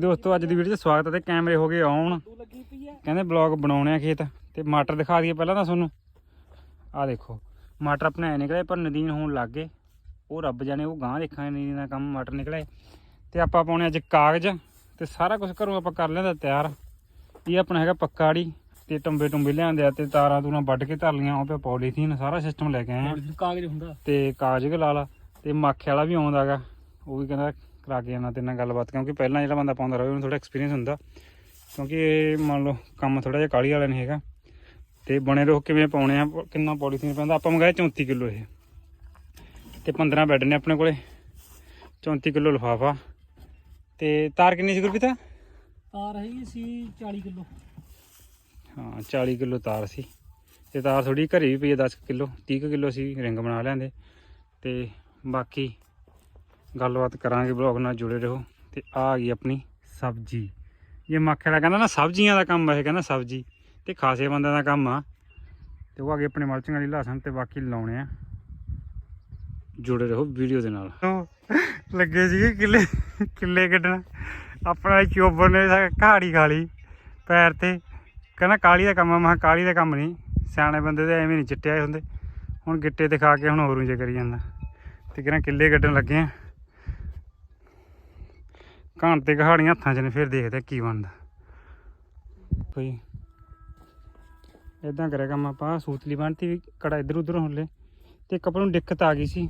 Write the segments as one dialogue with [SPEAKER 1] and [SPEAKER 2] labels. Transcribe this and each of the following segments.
[SPEAKER 1] ਦੋਸਤੋ ਅੱਜ ਦੀ ਵੀਡੀਓ 'ਚ ਸਵਾਗਤ ਹੈ ਤੇ ਕੈਮਰੇ ਹੋ ਗਏ ਆਨ
[SPEAKER 2] ਲੱਗੀ ਪਈ ਆ
[SPEAKER 1] ਕਹਿੰਦੇ ਬਲੌਗ ਬਣਾਉਣੇ ਆ ਖੇਤ ਤੇ ਮਟਰ ਦਿਖਾ ਦਈਏ ਪਹਿਲਾਂ ਤਾਂ ਤੁਹਾਨੂੰ। ਆਹ ਦੇਖੋ ਮਟਰ ਆਪਣੇ ਐ ਨਿਕਲੇ ਪਰ ਨਦੀਨ ਹੋਣ ਲੱਗ ਗਏ। ਉਹ ਰੱਬ ਜਾਣੇ ਉਹ ਗਾਂ ਦੇਖਾਂਗੇ ਨਦੀਨ ਦਾ ਕੰਮ ਮਟਰ ਨਿਕਲੇ। ਤੇ ਆਪਾਂ ਪਾਉਣੇ ਅੱਜ ਕਾਗਜ਼ ਤੇ ਸਾਰਾ ਕੁਝ ਘਰੋਂ ਆਪਾਂ ਕਰ ਲਿਆਂਦਾ ਤਿਆਰ। ਇਹ ਆਪਣਾ ਹੈਗਾ ਪੱਕਾੜੀ ਤੇ ਟੰਬੇ ਟੁੰਬੇ ਲਿਆਂਦੇ ਆ ਤੇ ਤਾਰਾਂ ਤੂਰਾਂ ਵੱਢ ਕੇ ਧਰ ਲੀਆਂ ਉਹ ਪੇ ਪੋਲੀਥੀਨ ਸਾਰਾ ਸਿਸਟਮ ਲੈ ਕੇ ਆਏ ਆ।
[SPEAKER 2] ਕਾਗਜ਼ ਹੁੰਦਾ।
[SPEAKER 1] ਤੇ ਕਾਗਜ਼ ਲਾ ਲਾ ਤੇ ਮਾਖੇ ਵਾਲਾ ਵੀ ਆਉਂਦਾਗਾ ਉਹ ਵੀ ਕਹਿੰਦਾ ਕਰਾ ਕੇ ਆਣਾ ਤੇ ਨਾਲ ਗੱਲਬਾਤ ਕਿਉਂਕਿ ਪਹਿਲਾਂ ਜਿਹੜਾ ਬੰਦਾ ਪਾਉਂਦਾ ਰਹੇ ਉਹਨੂੰ ਥੋੜਾ ਐਕਸਪੀਰੀਅੰਸ ਹੁੰਦਾ। ਕਿਉਂਕਿ ਇਹ ਮੰਨ ਲਓ ਕੰਮ ਥੋੜਾ ਜਿਹਾ ਕਾਲੀ ਵਾਲਾ ਨਹੀਂ ਹੈਗਾ। ਤੇ ਬਣੇ ਰਹੋ ਕਿਵੇਂ ਪਾਉਣੇ ਆ ਕਿੰਨਾ ਪੋਲੀਥੀਨ ਪੈਂਦਾ। ਆਪਾਂ ਮੰਗਾਇਆ 34 ਕਿਲੋ ਇਹ। ਤੇ 15 ਬੈੱਡ ਨੇ ਆਪਣੇ ਕੋਲੇ। 34 ਕਿਲੋ ਲਿਫਾਫਾ। ਤੇ ਤਾਰ ਕਿੰਨੀ ਸੀ ਗੁਰਪ੍ਰੀਤ?
[SPEAKER 2] ਤਾਰ ਹੈਗੀ ਸੀ 40 ਕਿਲੋ।
[SPEAKER 1] ਹਾਂ 40 ਕਿਲੋ ਤਾਰ ਸੀ। ਤੇ ਤਾਰ ਥੋੜੀ ਘਰੇ ਵੀ ਪਈ ਹੈ 10 ਕਿਲੋ 30 ਕਿਲੋ ਸੀ ਰਿੰਗ ਬਣਾ ਲਿਆਂਦੇ। ਤੇ ਬਾਕੀ ਗੱਲਬਾਤ ਕਰਾਂਗੇ ਬਲੌਗ ਨਾਲ ਜੁੜੇ ਰਹੋ ਤੇ ਆ ਗਈ ਆਪਣੀ ਸਬਜ਼ੀ। ਇਹ ਮੱਖੇ ਕਹਿੰਦਾ ਨਾ, ਸਬਜ਼ੀਆਂ ਦਾ ਕੰਮ ਆ ਕਹਿੰਦਾ ਸਬਜ਼ੀ ਤੇ ਖਾਸੇ ਬੰਦਿਆਂ ਦਾ ਕੰਮ ਆ। ਤੇ ਉਹ ਆ ਗਈ ਆਪਣੇ ਮਲਚਿੰਗ ਵਾਲੀ ਲਸਣ ਤੇ ਬਾਕੀ ਲਾਉਣੇ ਆ। ਜੁੜੇ ਰਹੋ ਵੀਡੀਓ ਦੇ ਨਾਲ। ਲੱਗੇ ਸੀਗੇ ਕਿੱਲੇ ਕਿੱਲੇ ਕੱਢਣਾ। ਆਪਣਾ ਚੋਬਰ ਨੇ ਕਹਾੜੀ ਖਾ ਲਈ ਪੈਰ ਤੇ। ਕਹਿੰਦਾ ਕਾਲੀ ਦਾ ਕੰਮ ਆ, ਮੈਂ ਕਿਹਾ ਕਾਲੀ ਦਾ ਕੰਮ ਨਹੀਂ। ਸਿਆਣੇ ਬੰਦੇ ਤੇ ਐਵੇਂ ਨਹੀਂ ਚਿੱਟੇ ਆਏ ਹੁੰਦੇ। ਹੁਣ ਗਿੱਟੇ ਤੇ ਖਾ ਕੇ ਹੁਣ ਹੋਰ ਉਂਜੇ ਕਰੀ ਜਾਂਦਾ। ਤੇ ਕਹਿੰਦਾ ਕਿੱਲੇ ਕੱਢਣ ਲੱਗੇ ਆ। ਘਾਣ ਤੇ ਕਹਾੜੀਆਂ ਹੱਥਾਂ 'ਚ ਨੇ, ਫਿਰ ਦੇਖਦੇ ਕੀ ਬਣਦਾ। ਕੋਈ ਇਦਾਂ ਕਰਿਆ ਕੰਮ ਆਪਾਂ, ਸੂਤਲੀ ਬੰਨਤੀ ਵੀ ਕੜਾ ਇੱਧਰ ਉੱਧਰ ਹੁੱਲੇ, ਤੇ ਕੱਪੜੇ ਨੂੰ ਦਿੱਕਤ ਆ ਗਈ ਸੀ।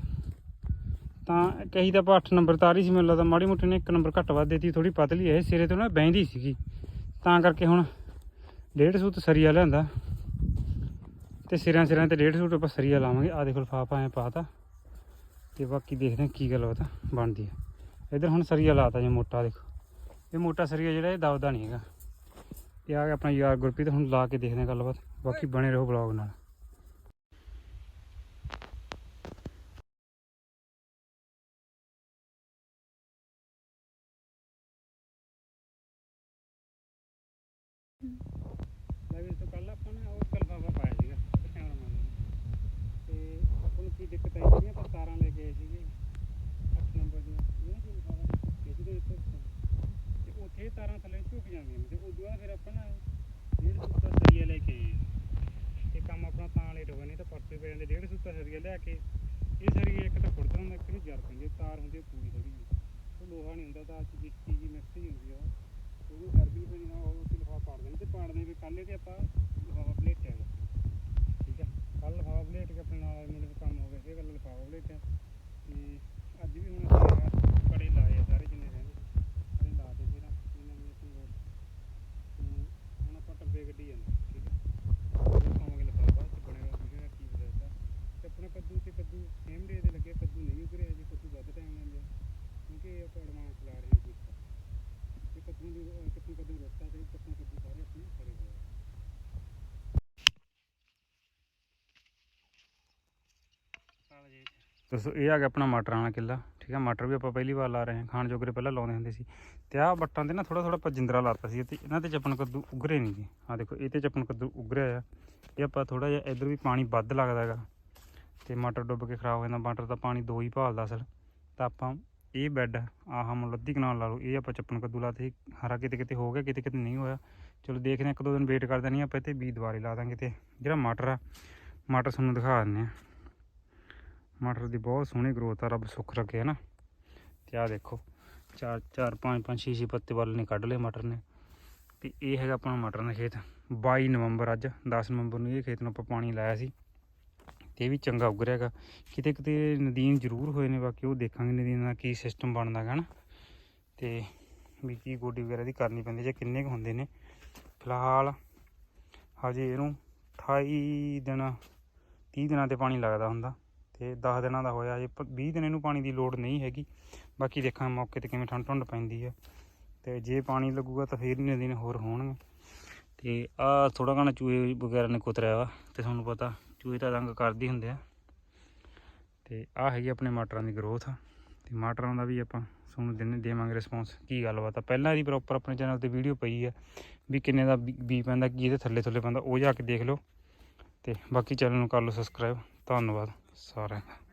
[SPEAKER 1] ਤਾਂ ਕਹੀ ਤਾਂ ਆਪਾਂ 8 ਨੰਬਰ ਤਾਰੀ ਸੀ, ਮੈਨੂੰ ਲੱਗਦਾ ਮਾੜੀ ਮੋਟੀ ਨੇ 1 ਨੰਬਰ ਘੱਟ ਵੱਧ ਦਿੱਤੀ ਥੋੜੀ ਪਤਲੀ ਹੈ ਸਿਰੇ ਤੋਂ ਨਾ ਬਹਿੰਦੀ ਸੀਗੀ। ਤਾਂ ਕਰਕੇ ਹੁਣ ਡੇਢ ਸੂਤ ਸਰੀਆ ਲਿਆਂਦਾ। ਤੇ ਸਿਰਾਂ ਸਿਰਾਂ ਤੇ ਡੇਢ ਸੂਟ ਆਪਾਂ ਸਰੀਆ ਲਾਵਾਂਗੇ। ਆ ਦੇਖੋ, ਲਫਾਫਾ ਐ ਪਾਤਾ ਤੇ। ਬਾਕੀ ਦੇਖਦੇ ਹਾਂ ਕੀ ਗੱਲ ਬਾਤ ਬਣਦੀ ਹੈ ਇਧਰ ਹੁਣ ਸਰੀਆ ਲਾਤਾ ਜੇ ਮੋਟਾ ਦੇਖੋ। ਇਹ ਮੋਟਾ ਸਰੀਆ ਜਿਹੜਾ ਇਹ ਦਬਦਾ ਨਹੀਂ ਹੈਗਾ। ਤੇ ਆ ਆਪਣਾ ਯਾਰ ਗੁਰਪ੍ਰੀਤ, ਹੁਣ ਲਾ ਕੇ ਦੇਖਦੇ ਹਾਂ ਗੱਲਬਾਤ। ਬਾਕੀ ਬਣੇ ਰਹੋ ਬਲੌਗ ਨਾਲ। ਲੈ ਤੋਂ ਕੱਲ ਆਪਾਂ ਨੇ ਉਹ ਕਲਫਾਫਾ ਪਾਇਆ ਸੀਗਾ ਕੈਮਰਾਮੈਨ ਤੇ ਆਪਾਂ ਨੂੰ ਕੀ ਦਿੱਕਤ ਆਈ ਸੀ, ਆਪਾਂ ਤਾਰਾਂ ਲੈ ਕੇ ਆਏ ਸੀਗੇ। 8 ਨੰਬਰ ਦੀਆਂ ਇਹ ਕੀ ਲਿਖਾਵਾ ਕਿਸੇ ਦੇ ਉੱਤੇ ਤੇ ਉੱਥੇ ਤਾਰਾਂ ਥੱਲੇ ਝੁਕ ਜਾਂਦੀਆਂ ਨੇ ਤੇ ਉਦੋਂ ਬਾਅਦ ਫਿਰ ਆਪਾਂ ਨਾ ਡੇਢ ਸੁੱਤਾ ਸਰੀਆ ਲੈ ਕੇ ਆਏ ਤੇ ਕੰਮ ਆਪਣਾ ਤਾਂ ਲੇਟ ਹੋ ਗਿਆ ਨਹੀਂ ਤਾਂ ਪਰਸੇ ਪੈ ਜਾਂਦੇ, ਡੇਢ ਸੁੱਤਾ ਸਰੀਆ ਲਿਆ ਕੇ ਇਹ ਸਰੀਆ ਇੱਕ ਤਾਂ ਖੁਰਦਾ ਹੁੰਦਾ, ਇੱਕ ਨੂੰ ਜਰ ਪੈਂਦੀ ਤਾਰ ਹੁੰਦੀ ਪੂਰੀ ਥੋੜੀ ਉਹ ਲੋਹਾ ਨਹੀਂ ਹੁੰਦਾ ਤਾਂ ਅੱਜ ਗਿੱਟੀ ਜੀ ਮਿਕਸ ਹੀ ਹੁੰਦੀ ਆ, ਉਹਨੂੰ ਜਰ ਪੈਣੀ, ਨਾ ਉਹ ਉੱਤੇ ਲਿਫਾਫਾ ਪਾੜ ਦੇਣਾ ਤੇ ਪਾੜਨੇ ਵੀ ਕੱਲ੍ਹ ਤੇ ਆਪਾਂ ਲਿਫਾਫਾ ਪਲੇਟਿਆ ਗਾ ਠੀਕ ਆ? ਕੱਲ੍ਹ ਲਿਫਾਫਾ ਪਲੇਟ ਕੇ ਆਪਣੇ ਨਾਲ ਵਾਲੇ ਕੰਮ ਹੋ ਗਿਆ ਗੱਲ ਕੱਲ ਲਿਫਾਫਾ ਪਲੇਟਿਆ ਤੇ ਅੱਜ ਵੀ ਹੁਣ ਅਸੀਂ ਆਹ ਕੜੇ ਲਾਏ ਆ ਸਾਰੇ ਜਿੰਨੇ ਰਹਿੰਦੇ ਸੀ ਕੜੇ ਲਾ ਦੇ ਜਿਹੜਾ ਇਹਨਾਂ ਦੀ ਆਪਣੀ ਹੋਰ ਤੇ ਹੁਣ ਆਪਾਂ ਟੱਬੇ ਗੱਡੀ ਜਾਂਦੇ ਠੀਕ ਆ ਉਹ ਪਾਵਾਂਗੇ ਲਿਫਾਫਾ ਤੇ ਬਣੇਗਾ ਵੀਡੀਓ ਕੀ ਬਦਲਦਾ ਤੇ ਆਪਣਾ ਕੱਦੂ ਤੇ ਕੱਦੂ ਸੇਮ ਡੇ ਦੇ ਲੱਗੇ ਕੱਦੂ ਨਹੀਂ ਉਗ ਰਿਹਾ ਜੀ ਕੱਦੂ ਵੱਧ ਟਾਈਮ ਲੈਂਦੇ ਆ ਕਿਉਂਕਿ ਇਹ ਆਪਾਂ ਐਡਵਾਂਸ ਲਾ ਰਹੇ ਹਾਂ ਜੀ ਤੇ ਕੱਦੂ ਦੀ ਅਹ ਕੱਦੂ ਕੱਦੂ ਰੋਟਾ ਤੇ ਕੱਦੂ ਕੱਦੂ ਸਾਰੇ ਆਪਣੇ ਖੜੇ ਹੋਏ ਆ ਦੋਸਤੋ ਇਹ ਆ ਗਿਆ ਆਪਣਾ ਮਟਰਾਂ ਵਾਲਾ ਕਿੱਲਾ, ਠੀਕ ਆ? ਮਟਰ ਵੀ ਆਪਾਂ ਪਹਿਲੀ ਵਾਰ ਲਾ ਰਹੇ ਹਾਂ, ਖਾਣ ਜੋਗਰੇ ਪਹਿਲਾਂ ਲਾਉਂਦੇ ਹੁੰਦੇ ਸੀ। ਤੇ ਆਹ ਬੱਟਾਂ ਤੇ ਨਾ ਥੋੜਾ ਥੋੜਾ ਪਜਿੰਦਰਾ ਲਾਤਾ ਸੀ ਤੇ ਇਹਨਾਂ ਤੇ ਚੱਪਣ ਕੱਦੂ ਉਗਰੇ ਨਹੀਂ ਜੀ ਆ ਦੇਖੋ, ਇਹ ਤੇ ਚੱਪਣ ਕੱਦੂ ਉਗਰਿਆ ਆ। ਇਹ ਆਪਾਂ ਥੋੜਾ ਜਿਹਾ ਇੱਧਰ ਵੀ ਪਾਣੀ ਵੱਧ ਲੱਗਦਾ ਹੈਗਾ। ਤੇ ਮਟਰ ਡੁੱਬ ਕੇ ਖਰਾਬ ਹੋ ਜਾਂਦਾ, ਮਟਰ ਦਾ ਪਾਣੀ ਦੋ ਹੀ ਭਾਲਦਾ ਅਸਲ। ਤਾਂ ਆਪਾਂ ਇਹ ਬੈੱਡ, ਆਹ ਮੁੱਲ ਅੱਧੀ ਕਨਾਲ ਲਾ ਲਓ, ਇਹ ਆਪਾਂ ਚੱਪਣ ਕੱਦੂ ਲਾਤੇ ਸੀ। ਹਰਾ ਕਿਤੇ ਕਿਤੇ ਹੋ ਗਿਆ, ਕਿਤੇ ਕਿਤੇ ਨਹੀਂ ਹੋਇਆ। ਚਲੋ ਦੇਖਦੇ ਹਾਂ, ਇੱਕ ਦੋ ਦਿਨ ਵੇਟ ਕਰਦੇ ਨਹੀਂ ਆਪਾਂ ਇੱਥੇ ਬੀਜ ਦੁਬਾਰੇ ਲਾ ਦਾਂਗੇ ਤੇ ਜਿਹੜਾ ਮਟਰ ਆ, ਮਟਰ ਤੁਹਾਨੂੰ ਦਿਖਾ ਦਿੰਦੇ ਆ ਮਟਰ ਦੀ ਬਹੁਤ ਸੋਹਣੀ ਗਰੋਥ ਆ, ਰੱਬ ਸੁੱਖ ਰੱਖੇ ਹੈ ਨਾ ਤੇ ਆਹ ਦੇਖੋ, ਚਾਰ ਚਾਰ, ਪੰਜ ਪੰਜ, ਛੇ ਛੇ ਪੱਤੇ ਵੱਲ ਨੇ ਕੱਢ ਲਏ ਮਟਰ ਨੇ। ਤੇ ਇਹ ਹੈਗਾ ਆਪਣਾ ਮਟਰ ਦਾ ਖੇਤ। 22 ਨਵੰਬਰ ਅੱਜ 10 ਨਵੰਬਰ ਨੂੰ ਇਹ ਖੇਤ ਨੂੰ ਆਪਾਂ ਪਾਣੀ ਲਾਇਆ ਸੀ। ਤੇ ਇਹ ਵੀ ਚੰਗਾ ਉੱਗ ਰਿਹਾ ਹੈਗਾ। ਕਿਤੇ ਕਿਤੇ ਨਦੀਨ ਜ਼ਰੂਰ ਹੋਏ ਨੇ, ਬਾਕੀ ਉਹ ਦੇਖਾਂਗੇ ਨਦੀਨ ਦਾ ਕੀ ਸਿਸਟਮ ਬਣਦਾ ਹੈਗਾ ਨਾ ਤੇ ਵੀ ਕੀ ਗੋਡੀ ਵਗੈਰਾ ਦੀ ਕਰਨੀ ਪੈਂਦੀ, ਜਾਂ ਕਿੰਨੇ ਕੁ ਹੁੰਦੇ ਨੇ। ਫਿਲਹਾਲ ਹਜੇ ਇਹਨੂੰ 28 ਦਿਨ 30 ਦਿਨਾਂ ਤੇ ਪਾਣੀ ਲੱਗਦਾ ਹੁੰਦਾ। ਤੇ 10 ਦਿਨਾਂ ਦਾ ਹੋਇਆ ਜੇ 20 ਦਿਨ ਇਹਨੂੰ ਪਾਣੀ ਦੀ ਲੋੜ ਨਹੀਂ ਹੈਗੀ। ਬਾਕੀ ਦੇਖਾਂ ਮੌਕੇ ਤੇ ਕਿਵੇਂ ਠੰਡ ਠੰਡ ਪੈਂਦੀ ਹੈ ਤੇ ਜੇ ਪਾਣੀ ਲੱਗੂਗਾ ਤਾਂ ਫਿਰ ਨਹੀਂ ਦਿਨ ਹੋਰ ਹੋਣਗੇ। ਤੇ ਆ ਥੋੜਾ ਘਣਾ ਚੂਹੇ ਵਗੈਰਾ ਨੇ ਕੁਤਰਿਆ ਵਾ ਤੇ ਤੁਹਾਨੂੰ ਪਤਾ ਚੂਹੇ ਤਾਂ ਰੰਗ ਕਰਦੀ ਹੁੰਦੇ ਆ। ਤੇ ਆ ਹੈਗੀ ਆਪਣੇ ਮਟਰਾਂ ਦੀ ਗਰੋਥ। ਤੇ ਮਟਰਾਂ ਦਾ ਵੀ ਆਪਾਂ ਤੁਹਾਨੂੰ ਦਿਨ, ਦੇਵਾਂਗੇ ਰਿਸਪੌਂਸ ਕੀ ਗੱਲਬਾਤ ਆ। ਪਹਿਲਾਂ ਦੀ ਪ੍ਰੋਪਰ ਆਪਣੇ ਚੈਨਲ ਤੇ ਵੀਡੀਓ ਪਈ ਆ ਵੀ ਕਿੰਨੇ ਦਾ ਬੀ ਬੀ ਪੈਂਦਾ, ਕੀ ਇਹਦੇ ਥੱਲੇ ਥੱਲੇ ਪੈਂਦਾ, ਉਹ ਜਾ ਕੇ ਦੇਖ ਲਓ। ਤੇ ਬਾਕੀ ਚੈਨਲ ਨੂੰ ਕਰ ਲਓ ਸਬਸਕ੍ਰਾਈਬ ਧੰਨਵਾਦ। ਸਾਰਿਆਂ ਦਾ